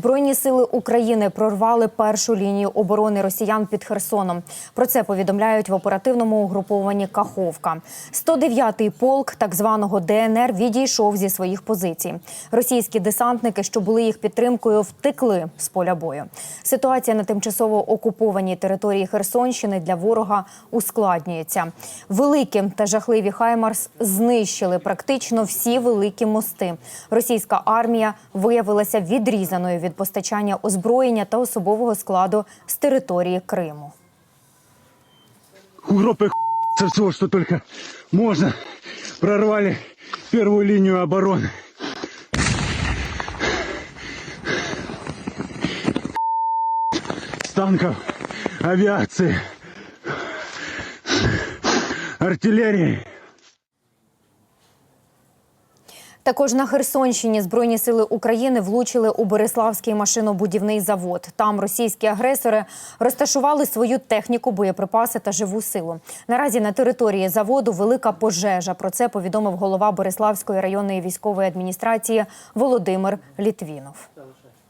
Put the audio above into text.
Збройні сили України прорвали першу лінію оборони росіян під Херсоном. Про це повідомляють в оперативному угрупованні Каховка. 109-й полк так званого ДНР відійшов зі своїх позицій. Російські десантники, що були їх підтримкою, втекли з поля бою. Ситуація на тимчасово окупованій території Херсонщини для ворога ускладнюється. Великі та жахливі Хаймарс знищили практично всі великі мости. Російська армія виявилася відрізаною від постачання озброєння та особового складу з території Криму. Со всего, что только можно, прорвали первую линию обороны. Танков, авиации, артиллерии. Також на Херсонщині Збройні сили України влучили у Бориславський машинобудівний завод. Там російські агресори розташували свою техніку, боєприпаси та живу силу. Наразі на території заводу велика пожежа. Про це повідомив голова Бориславської районної військової адміністрації Володимир Літвінов.